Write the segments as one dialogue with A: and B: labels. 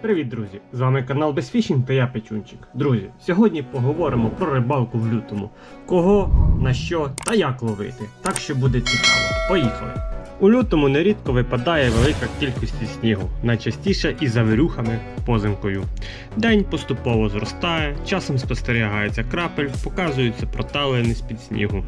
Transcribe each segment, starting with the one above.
A: Привіт, друзі! З вами канал Безфішінг та я Печунчик. Друзі, сьогодні поговоримо про рибалку в лютому. Кого, на що та як ловити. Так що буде цікаво. Поїхали! У лютому нерідко випадає велика кількість снігу, найчастіше із завірюхами позимкою. День поступово зростає, часом спостерігається крапель, показуються проталини з-під снігу.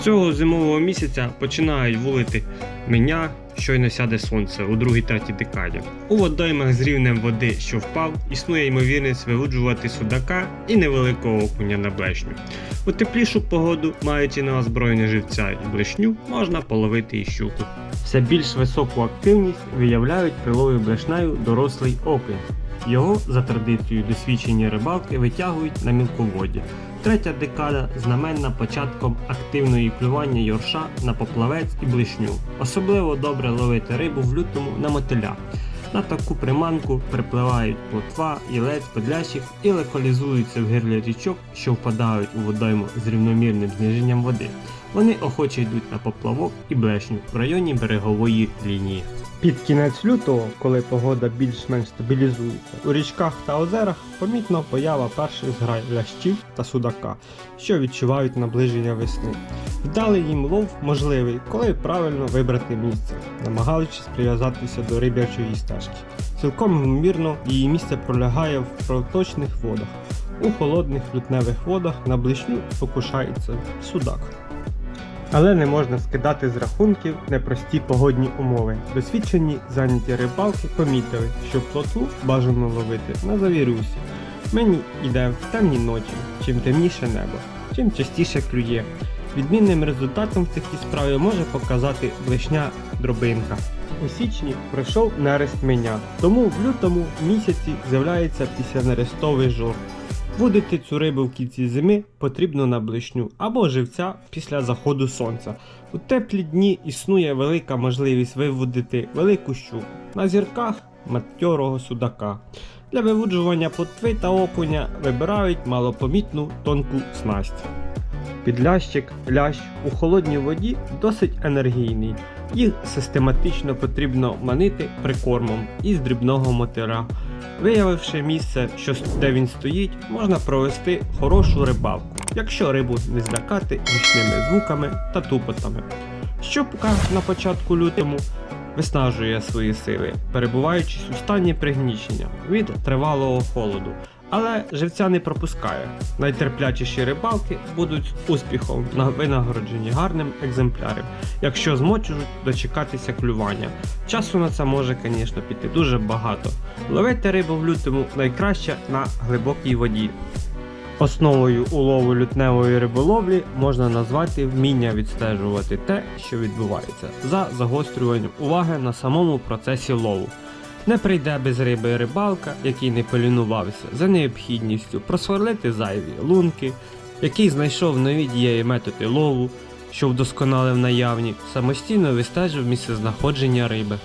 A: Цього зимового місяця починають вулити меня, щойно сяде сонце у другій третій декаді. У водоймах з рівнем води, що впав, існує ймовірність вилуджувати судака і невеликого окуня на блешню. У теплішу погоду, маючи на озброєння живця і блешню, можна половити і щуку. Все більш високу активність виявляють прилові блешнею дорослий окунь. Його за традицією досвідчені рибалки витягують на мілководі. Третя декада знаменна початком активної клювання йорша на поплавець і блишню. Особливо добре ловити рибу в лютому на мотиля. На таку приманку припливають плотва, ілець, подлящик і локалізуються в гирлі річок, що впадають у водойму з рівномірним зниженням води. Вони охоче йдуть на поплавок і блешню в районі берегової лінії.
B: Під кінець лютого, коли погода більш-менш стабілізується, у річках та озерах помітно поява перших зграй лящів та судака, що відчувають наближення весни. Вдалий їм лов можливий, коли правильно вибрати місце, намагаючись прив'язатися до риб'ячої стежки. Цілком ймовірно, її місце пролягає в проточних водах. У холодних лютневих водах на блишню покушається судак. Але не можна скидати з рахунків непрості погодні умови. Досвідчені зайняті рибалки помітили, що плотву бажано ловити на завірусі. Мені йде в темні ночі, чим темніше небо, чим частіше клює. Відмінним результатом в такій справі може показати блишня дробинка. У січні пройшов нерест меня, тому в лютому місяці з'являється післянерестовий жор. Вудити цю рибу в кінці зими потрібно на блишню або живця після заходу сонця. У теплі дні існує велика можливість вивудити велику щуку на зірках матьорого судака. Для вивуджування плотви та окуня вибирають малопомітну тонку снасть. Підлящик, лящ у холодній воді досить енергійний. Їх систематично потрібно манити прикормом із дрібного мотира. Виявивши місце, що, де він стоїть, можна провести хорошу рибалку, якщо рибу не злякати гучними звуками та тупотами. Щупка на початку лютому виснажує свої сили, перебуваючись у стані пригнічення від тривалого холоду. Але живця не пропускає. Найтерплячіші рибалки будуть успіхом на винагороджені гарним екземпляром, якщо зможуть дочекатися клювання. Часу на це може, звісно, піти дуже багато. Ловити рибу в лютому найкраще на глибокій воді. Основою улову лютневої риболовлі можна назвати вміння відстежувати те, що відбувається, за загострюванням уваги на самому процесі лову. Не прийде без риби рибалка, який не полінувався, за необхідністю просверлити зайві лунки, який знайшов нові дієві методи лову, що вдосконалив наявні, самостійно вистежив місцезнаходження риби.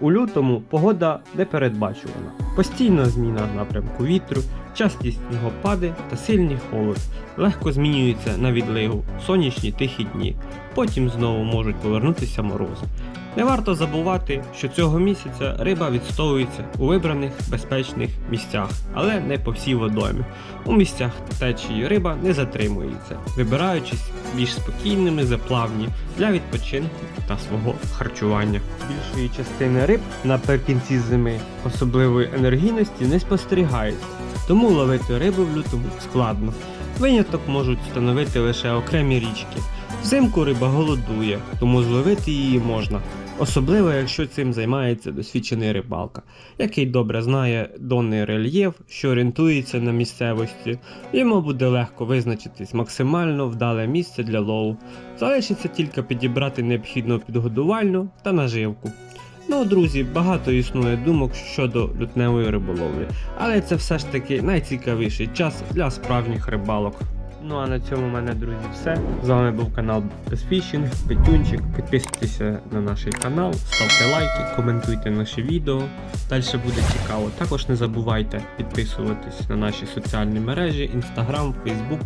B: У лютому погода непередбачувана. Постійна зміна напрямку вітру, часті снігопади та сильний холод. Легко змінюються на відлигу, сонячні тихі дні. Потім знову можуть повернутися морози. Не варто забувати, що цього місяця риба відстовується у вибраних безпечних місцях, але не по всій водоймі. У місцях течії риба не затримується, вибираючись більш спокійними заплавні для відпочинку та свого харчування. Більшої частини риб наприкінці зими особливої енергійності не спостерігається, тому ловити рибу в лютому складно. Виняток можуть становити лише окремі річки. Взимку риба голодує, тому зловити її можна. Особливо, якщо цим займається досвідчений рибалка, який добре знає донний рельєф, що орієнтується на місцевості, йому буде легко визначитись максимально вдале місце для лову. Залишиться тільки підібрати необхідну підгодувальну та наживку. Ну, друзі, багато існує думок щодо лютневої риболовлі, але це все ж таки найцікавіший час для справжніх рибалок. Ну а на цьому в мене, друзі, все. З вами був канал Безфішінг, Петюнчик. Підписуйтеся на наш канал, ставте лайки, коментуйте наші відео. Далі буде цікаво. Також не забувайте підписуватись на наші соціальні мережі, Instagram, Facebook.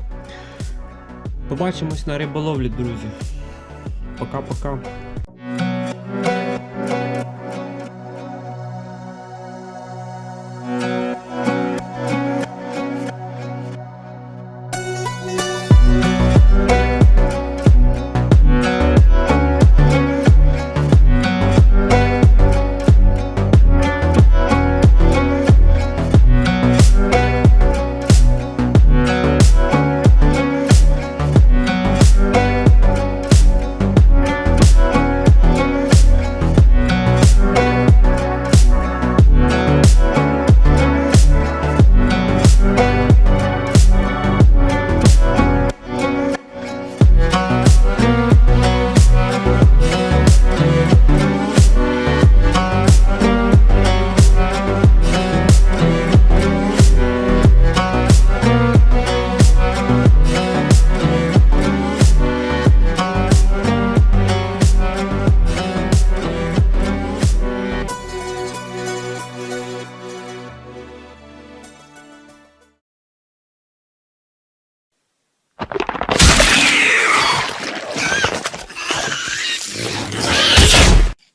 B: Побачимось на риболовлі, друзі. Пока-пока.